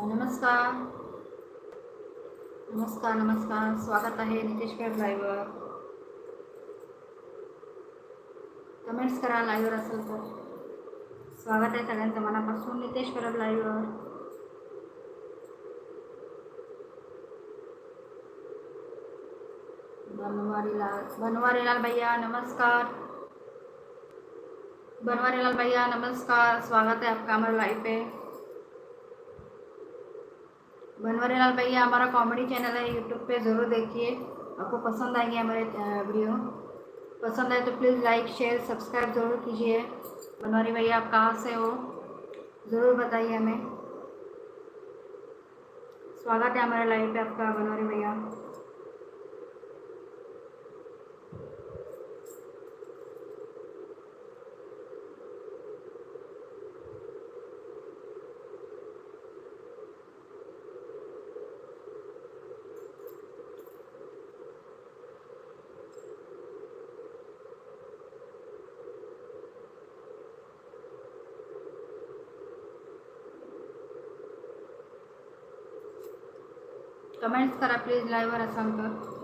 हो, नमस्कार. नमस्कार नमस्कार. स्वागत आहे नितेश पेड लाईव्हवर कमेंट्स करा लाईव्हवर असेल तर. स्वागत आहे सगळ्यांचं मनापासून नितेश परब लाईव्हवर. बनवारीलाल बनवारीलाल भैया नमस्कार. बनवारीलाल भैया नमस्कार. स्वागत है आपका हमारे लाइव पे. बनवारीलाल भैया, हमारा कॉमेडी चैनल है यूट्यूब पे ज़रूर देखिए। आपको पसंद आएँगे हमारे वीडियो पसंद आए तो प्लीज़ लाइक शेयर सब्सक्राइब ज़रूर कीजिए। बनवारी भैया, आप कहाँ से हो? ज़रूर बताइए हमें। स्वागत है हमारे लाइव पे आपका बनवारी भैया। कमेंट्स करा प्लीज लाईव्हवर असाल तर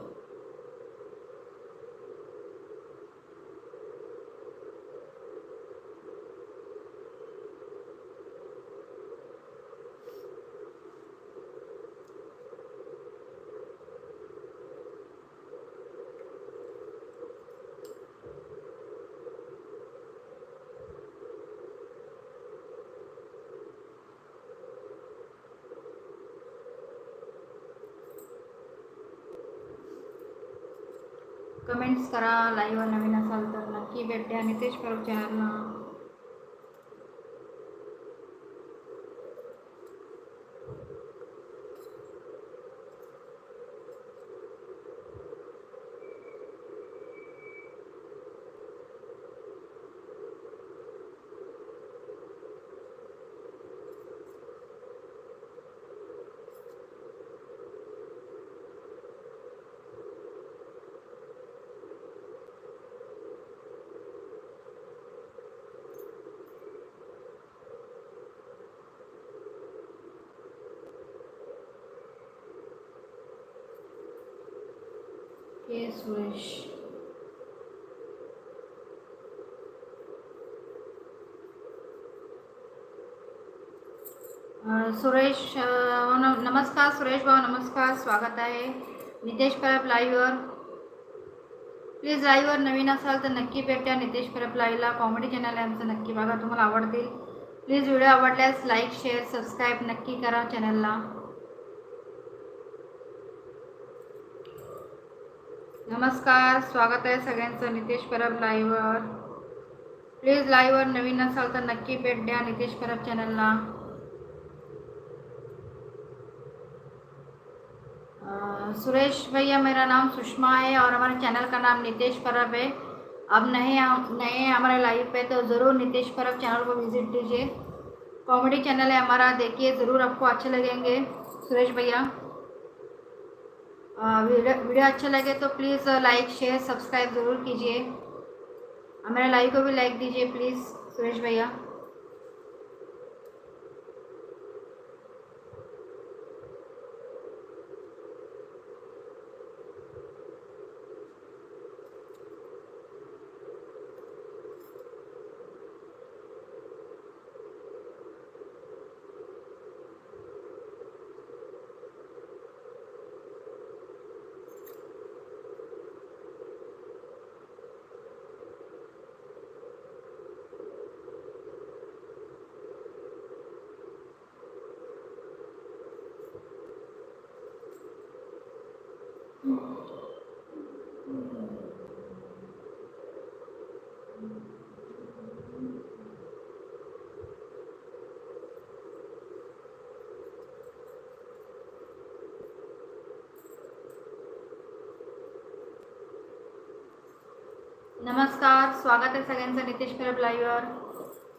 कमेंट्स करा लाईव्ह नवीन असाल तर नक्की भेटते आणि तेच चॅनलला. के सुरेश सुरेश नमस्कार सुरेश भाऊ नमस्कार स्वागत आहे. नितेश परब लाईव्हवर प्लीज लाईव्हवर नवीन असाल तर नक्की भेटा नितेश परब लाईव्हला कॉमेडी चॅनल आहे आमचं. नक्की बघा तुम्हाला आवडतील. प्लीज व्हिडिओ आवडल्यास लाईक शेअर सबस्क्राईब नक्की करा चॅनलला नमस्कार स्वागत आहे सगळ्यांचं नितेश परब लाईव्हवर प्लीज लाईव्हवर नवीन असाल तर नक्की भेट द्या नितेश परब चॅनलला सुरेश भैया मेरा नाम सुषमा है और हमारे चैनल का नाम नितेश परब है। अब नए नए हमारे लाइव पे तो ज़रूर नितेश परब चैनल को विज़िट कीजिए कॉमेडी चैनल है हमारा देखिए ज़रूर आपको अच्छे लगेंगे। सुरेश भैया। वीडियो वीडियो अच्छा लगे तो प्लीज़ लाइक शेयर सब्सक्राइब ज़रूर कीजिए। हमारे लाइव को भी लाइक दीजिए प्लीज़ सुरेश भैया। नमस्कार स्वागत आहे सगळ्यांचं नितेश परब लाईव्हवर.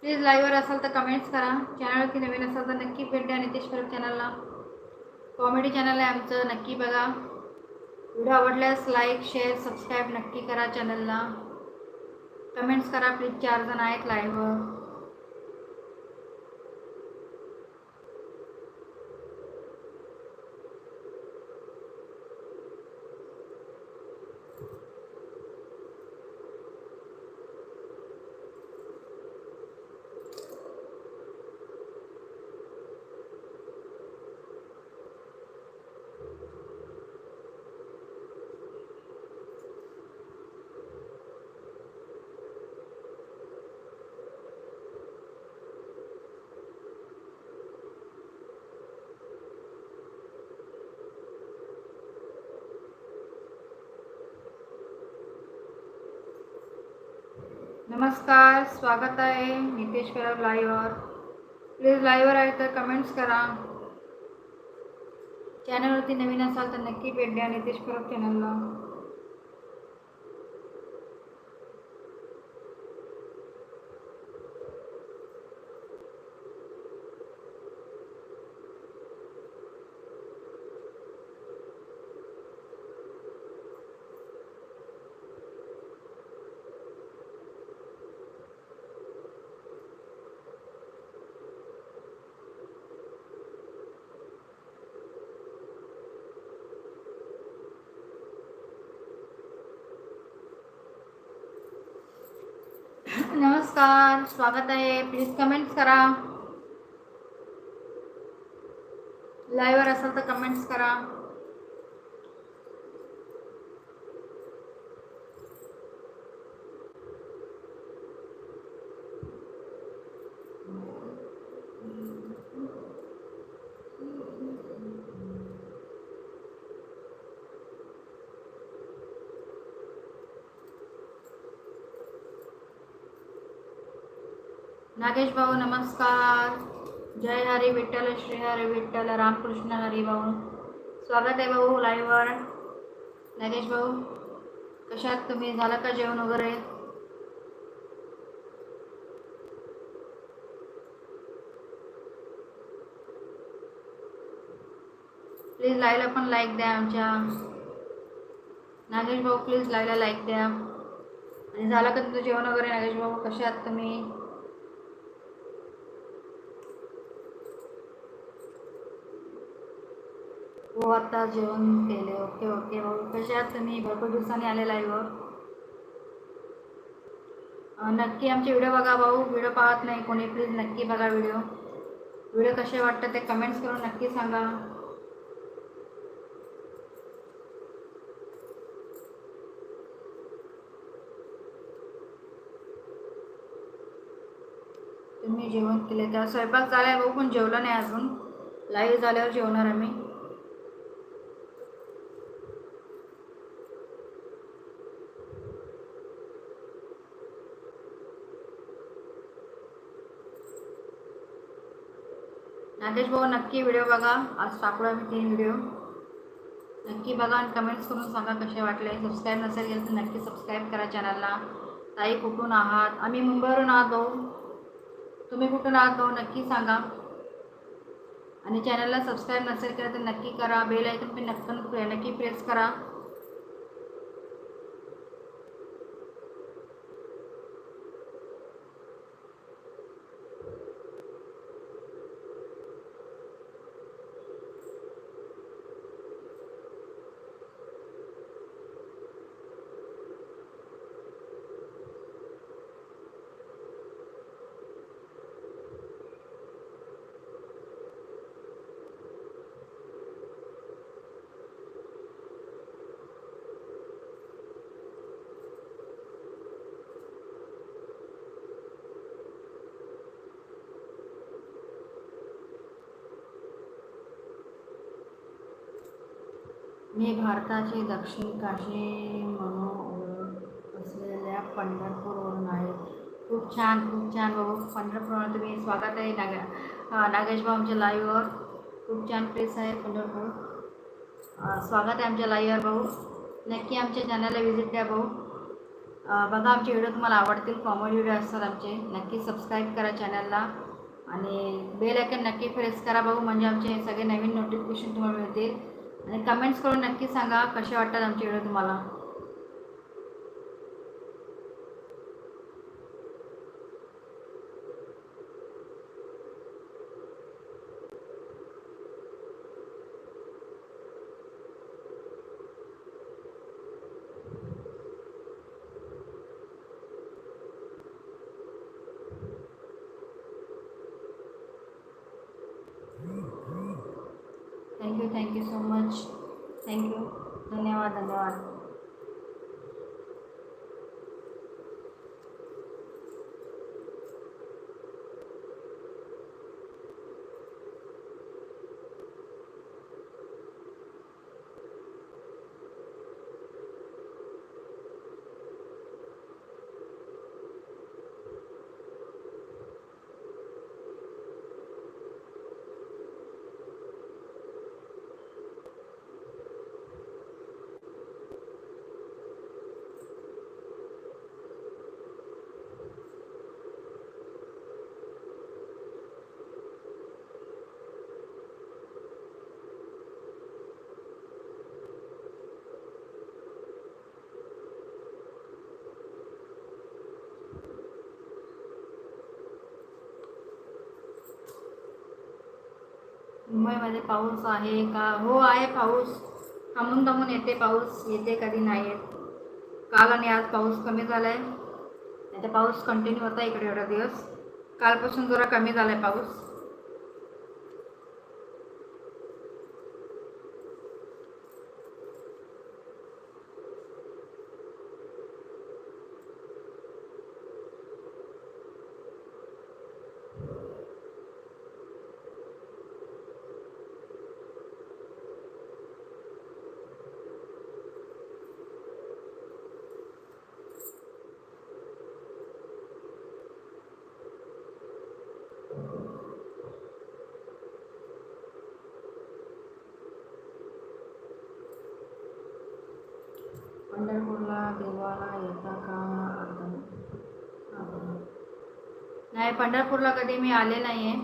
प्लीज लाईव्हवर असाल तर कमेंट्स करा. चॅनलवरती नवीन असाल तर नक्की भेट द्या नितेश परब चॅनलला कॉमेडी चॅनल आहे आमचं नक्की बघा. व्हिडिओ आवडल्यास लाईक शेअर सबस्क्राईब नक्की करा चॅनलला कमेंट्स करा प्लीज चार जण आहेत लाईव्हवर नमस्कार स्वागत आहे नितेश करब लाईव्हवर. प्लीज लाईव्हवर आहे तर कमेंट्स करा. चॅनलवरती नवीन असाल तर नक्की भेट द्या नितेश परब चॅनलला नमस्कार स्वागत आहे. प्लीज कमेंट्स करा. लाईव्हवर असाल तर कमेंट्स करा. नागेश भाऊ नमस्कार. जय हरी विठ्ठल श्री हरी विठ्ठल रामकृष्ण हरी भाऊ. स्वागत आहे भाऊ लाईव्हवर नागेश भाऊ कशात तुम्ही? झालं का जेवण वगैरे? प्लीज लाईव्हला पण लाईक द्या आमच्या. नागेश भाऊ प्लीज लाईव्हला लाईक द्या. आणि झालं का तुमचं जेवण वगैरे? नागेश भाऊ कशात आहात तुम्ही? हो आता जेवण केले ओके ओके. भाऊ कसे आहात तुम्ही? भरपूर दिवसांनी आलेला आहे अं, नक्की आमचे व्हिडिओ बघा भाऊ. व्हिडिओ पाहत नाही कोणी. प्लीज नक्की बघा व्हिडिओ. व्हिडिओ कसे वाटतात ते कमेंट्स करून नक्की सांगा. तुम्ही जेवण केले त्या स्वयंपाक झाला आहे भाऊ पण जेवलं नाही अजून. लाईव्ह झाल्यावर जेवणार आम्ही. नागेश भाऊ नक्की व्हिडिओ बघा. आज टाकू आम्ही तीन व्हिडिओ. नक्की बघा आणि कमेंट्स करून सांगा कसे वाटले. सबस्क्राईब नसेल गेलं तर नक्की सबस्क्राईब करा चॅनलला ताई कुठून आहात? आम्ही मुंबईवरून आहात भाऊ. तुम्ही कुठून आहात भाऊ? नक्की सांगा. आणि चॅनलला सबस्क्राईब नसेल केलं तर नक्की करा. बेल ऐकून पण नक्की नक्की प्रेस करा. मी भारताचे दक्षिण काशी म्हणून ओळख असलेल्या पंढरपूरवरून आहे. खूप छान खूप छान भाऊ पंढरपूरवर तुम्ही स्वागत आहे. नागा नागेश भाऊ आमच्या लाईव्हवर खूप छान प्लेस आहे पंढरपूर. स्वागत आहे आमच्या लाईव्हवर भाऊ. नक्की आमच्या चॅनलला व्हिजिट द्या भाऊ. बघा आमचे व्हिडिओ तुम्हाला आवडतील. कॉमेडी व्हिडिओ असतात आमचे. नक्की सबस्क्राईब करा चॅनलला आणि बेल आयकन नक्की प्रेस करा भाऊ. म्हणजे आमचे सगळे नवीन नोटिफिकेशन तुम्हाला मिळतील. आणि कमेंट्स करून नक्की सांगा कसे वाटतात आमचे व्हिडिओ तुम्हाला. धन्यवाद धन्यवाद मुंबईमध्ये पाऊस आहे का? हो आहे पाऊस. थांबून थांबून येते पाऊस. येते कधी नाही येत. काल आणि आज पाऊस कमी झाला आहे आता पाऊस कंटिन्यू होता इकडे एवढा दिवस. कालपासून जरा कमी झाला आहे पाऊस. पंढरपूरला देवाला येता का? नाही पंढरपूरला कधी मी आले नाही आहे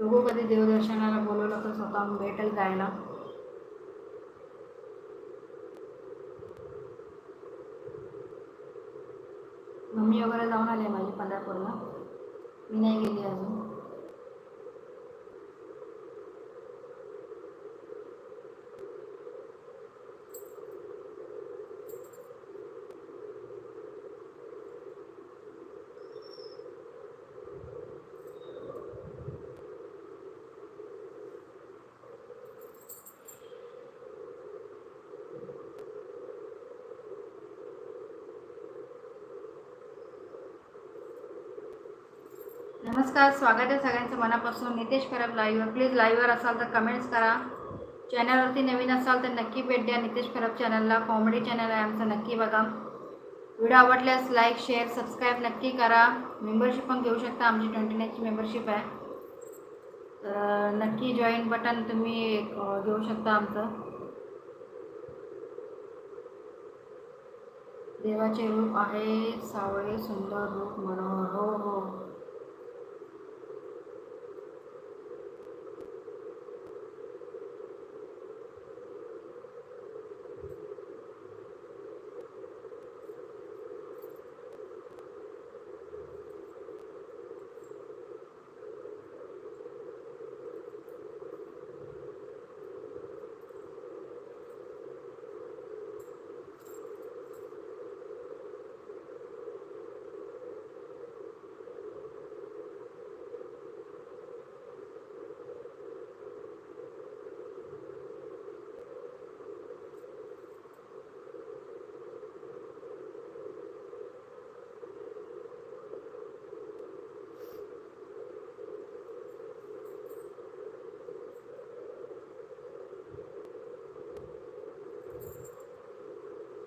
बघू कधी देवदर्शनाला बोलवलं तर स्वतः भेटेल जायला. मम्मी वगैरे जाऊन आले माझी पंढरपूरला. मी नाही गेली अजून. नमस्कार स्वागत आहे सगळ्यांचं मनापासून. नितेश परब लाईव्हवर प्लीज लाईव्हवर असाल तर कमेंट्स करा. चॅनलवरती नवीन असाल तर नक्की भेट द्या. नितेश परब चॅनलला कॉमेडी चॅनल आहे आमचं. नक्की बघा. व्हिडिओ आवडल्यास लाईक शेअर सबस्क्राईब नक्की करा. मेंबरशिप पण घेऊ शकता. आमची ट्वेंटी नाईनची मेंबरशिप आहे. तर नक्की जॉईन बटन तुम्ही घेऊ शकता आमचं. देवाचे रूप आहे सावळे सुंदर रूप मनोहर हो हो.